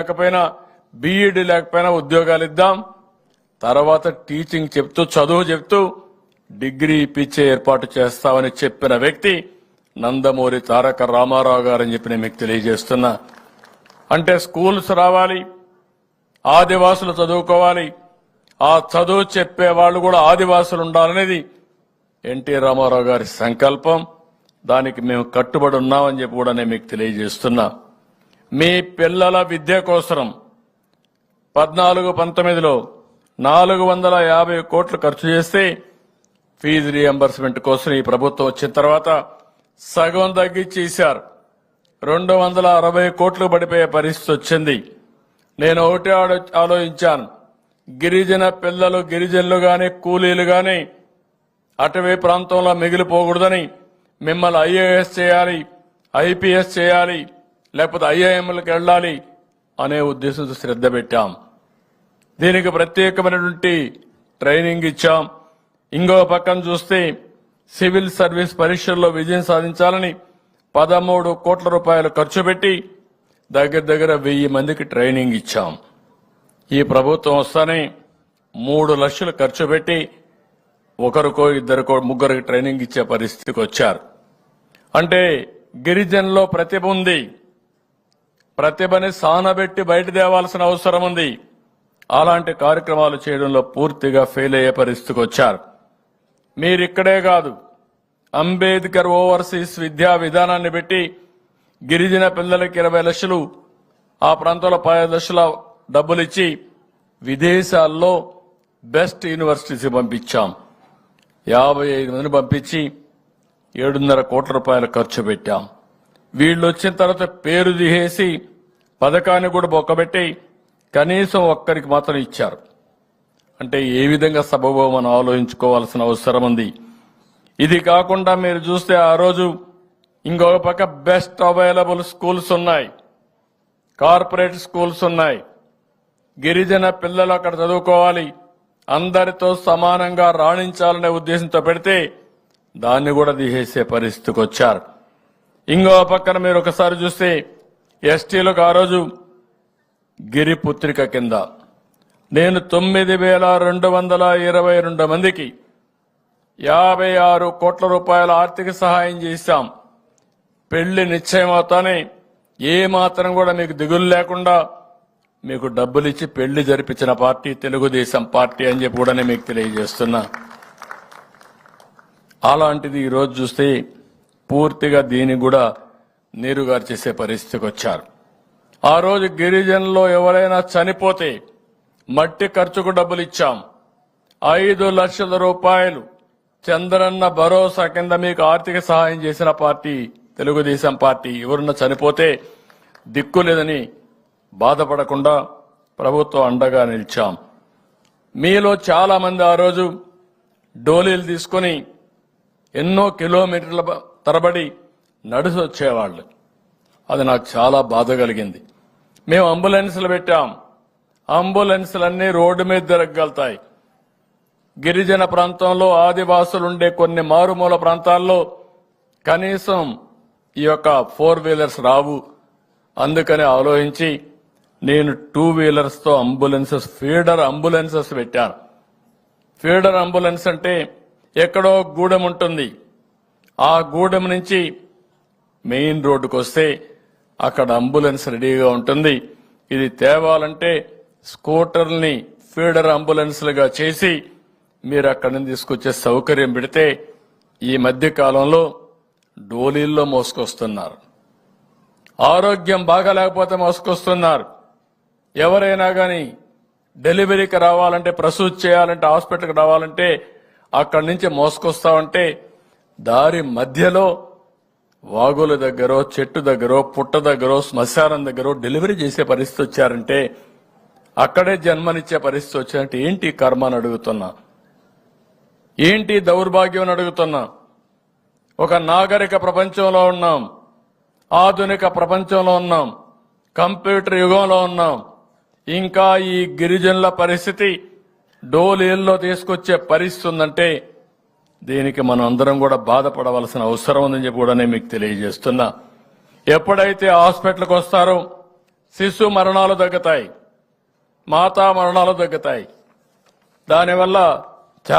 లేకపోయినా బీఈడి లేకపోయినా ఉద్యోగాలు ఇద్దాం. తర్వాత టీచింగ్ చెప్తూ చదువు చెప్తూ డిగ్రీ ఇప్పించే ఏర్పాటు చేస్తామని చెప్పిన వ్యక్తి నందమూరి తారక రామారావు గారని చెప్పి నేను మీకు తెలియజేస్తున్నా. అంటే స్కూల్స్ రావాలి ఆదివాసులు చదువుకోవాలి. ఆ చదువు చెప్పే వాళ్ళు కూడా ఆదివాసులు ఉండాలనేది ఎన్టీ రామారావు గారి సంకల్పం. దానికి మేము కట్టుబడి ఉన్నామని చెప్పి కూడా నేను మీకు తెలియజేస్తున్నా. మీ పిల్లల విద్య కోసం పద్నాలుగు పంతొమ్మిదిలో నాలుగు వందల యాభై కోట్లు ఖర్చు చేస్తే ఫీజు రియంబర్స్మెంట్ కోసం ఈ ప్రభుత్వం వచ్చిన తర్వాత సగం తగ్గించేశారు రెండు వందల అరవై కోట్లు పడిపోయే పరిస్థితి వచ్చింది. నేను ఒకటే ఆలోచించాను. గిరిజన పిల్లలు గిరిజనులు కానీ కూలీలు కానీ అటవీ ప్రాంతంలో మిగిలిపోకూడదని మిమ్మల్ని ఐఏఎస్ చేయాలి ఐపీఎస్ చేయాలి లేకపోతే ఐఐఎంలకు వెళ్ళాలి అనే ఉద్దేశంతో శ్రద్ధ పెట్టాం. దీనికి ప్రత్యేకమైనటువంటి ట్రైనింగ్ ఇచ్చాం. ఇంకో పక్కన చూస్తే సివిల్ సర్వీస్ పరీక్షల్లో విజయం సాధించాలని పదమూడు కోట్ల రూపాయలు ఖర్చు పెట్టి దగ్గర దగ్గర వెయ్యి మందికి ట్రైనింగ్ ఇచ్చాం. ఈ ప్రభుత్వం వస్తానే మూడు లక్షలు ఖర్చు పెట్టి ఒకరికో ఇద్దరికో ముగ్గురికి ట్రైనింగ్ ఇచ్చే పరిస్థితికి వచ్చారు. అంటే గిరిజనులో ప్రతిభ ఉంది. ప్రతిభని సానబెట్టి బయట తేవాల్సిన అవసరం ఉంది. అలాంటి కార్యక్రమాలు చేయడంలో పూర్తిగా ఫెయిల్ అయ్యే పరిస్థితికి వచ్చారు. మీరిక్కడే కాదు అంబేద్కర్ ఓవర్సీస్ విద్యా విధానాన్ని పెట్టి గిరిజన పిల్లలకి ఇరవై లక్షలు ఆ ప్రాంతంలో పదిహేను లక్షల డబ్బులు ఇచ్చి విదేశాల్లో బెస్ట్ యూనివర్సిటీస్ పంపించాం. యాభై ఐదు మందిని పంపించి ఏడున్నర కోట్ల రూపాయలు ఖర్చు పెట్టాం. వీళ్ళు వచ్చిన తర్వాత పేరు దిహేసి పథకాన్ని కూడా బొక్కబెట్టి కనీసం ఒక్కరికి మాత్రం ఇచ్చారు. అంటే ఏ విధంగా సబబో మనం ఆలోచించుకోవాల్సిన అవసరం ఉంది. ఇది కాకుండా మీరు చూస్తే ఆ రోజు ఇంకొక పక్క బెస్ట్ అవైలబుల్ స్కూల్స్ ఉన్నాయి. కార్పొరేట్ స్కూల్స్ ఉన్నాయి. గిరిజన పిల్లలు అక్కడ చదువుకోవాలి. అందరితో సమానంగా రాణించాలనే ఉద్దేశంతో పెడితే దాన్ని కూడా తీసేసే పరిస్థితికి వచ్చారు. ఇంకో పక్కన మీరు ఒకసారి చూస్తే ఎస్టీలకు ఆ రోజు గిరి పుత్రిక కింద. నేను తొమ్మిది వేల రెండు వందల ఇరవై రెండు మందికి యాభై ఆరు కోట్ల రూపాయల ఆర్థిక సహాయం చేశాం. పెళ్ళి నిశ్చయమవుతానే ఏ మాత్రం కూడా మీకు దిగులు లేకుండా మీకు డబ్బులు ఇచ్చి పెళ్ళి జరిపించిన పార్టీ తెలుగుదేశం పార్టీ అని చెప్పి కూడా నేను మీకు తెలియజేస్తున్నా. అలాంటిది ఈరోజు చూస్తే పూర్తిగా దీన్ని కూడా నీరుగారు చేసే పరిస్థితికి వచ్చారు. ఆ రోజు గిరిజనులో ఎవరైనా చనిపోతే మట్టి ఖర్చుకు డబ్బులు ఇచ్చాం. ఐదు లక్షల రూపాయలు. చంద్రన్న భరోసా కింద మీకు ఆర్థిక సహాయం చేసిన పార్టీ తెలుగుదేశం పార్టీ ఎవరన్నా చనిపోతే దిక్కు లేదని బాధపడకుండా ప్రభుత్వం అండగా నిలిచాం. మీలో చాలా మంది ఆ రోజు డోలీలు తీసుకొని ఎన్నో కిలోమీటర్ల తరబడి నడిచి వచ్చేవాళ్ళు అది నాకు చాలా బాధ కలిగింది. మేము అంబులెన్సులు పెట్టాం. అంబులెన్స్లన్నీ రోడ్డు మీద తిరగలుగుతాయి గిరిజన ప్రాంతంలో ఆదివాసులు ఉండే కొన్ని మారుమూల ప్రాంతాల్లో కనీసం ఈ యొక్క ఫోర్ వీలర్స్ రావు. అందుకని ఆలోచించి నేను టూ వీలర్స్తో అంబులెన్సెస్ ఫీడర్ అంబులెన్సెస్ పెట్టాను. ఫీడర్ అంబులెన్స్ అంటే ఎక్కడో గూడెం ఉంటుంది ఆ గూడెం నుంచి మెయిన్ రోడ్డుకు వస్తే అక్కడ అంబులెన్స్ రెడీగా ఉంటుంది. ఇది తేవాలంటే స్కూటర్ని ఫీడర్ అంబులెన్స్లుగా చేసి మీరు అక్కడి నుంచి తీసుకొచ్చే సౌకర్యం పెడితే ఈ మధ్య కాలంలో డోలీల్లో మోసుకొస్తున్నారు. ఆరోగ్యం బాగాలేకపోతే మోసుకొస్తున్నారు. ఎవరైనా కానీ డెలివరీకి రావాలంటే ప్రసూతి చేయాలంటే హాస్పిటల్కి రావాలంటే అక్కడి నుంచి మోసుకొస్తామంటే దారి మధ్యలో వాగుల దగ్గర చెట్టు దగ్గర పుట్ట దగ్గర శ్మశానం దగ్గర డెలివరీ చేసే పరిస్థితి వచ్చారంటే అక్కడే జన్మనిచ్చే పరిస్థితి వచ్చారంటే ఏంటి కర్మ అని అడుగుతున్నా? ఏంటి దౌర్భాగ్యం అని అడుగుతున్నా? ఒక నాగరిక ప్రపంచంలో ఉన్నాం. ఆధునిక ప్రపంచంలో ఉన్నాం. కంప్యూటర్ యుగంలో ఉన్నాం. ఇంకా ఈ గిరిజనుల పరిస్థితి డోలీల్లో తీసుకొచ్చే పరిస్థితి ఉందంటే దీనికి మనం అందరం కూడా బాధపడవలసిన అవసరం ఉందని చెప్పి కూడా నేను మీకు తెలియజేస్తున్నా. ఎప్పుడైతే హాస్పిటల్కి వస్తారో శిశు మరణాలు తగ్గుతాయి మాతా మరణాలు తగ్గుతాయి. దానివల్ల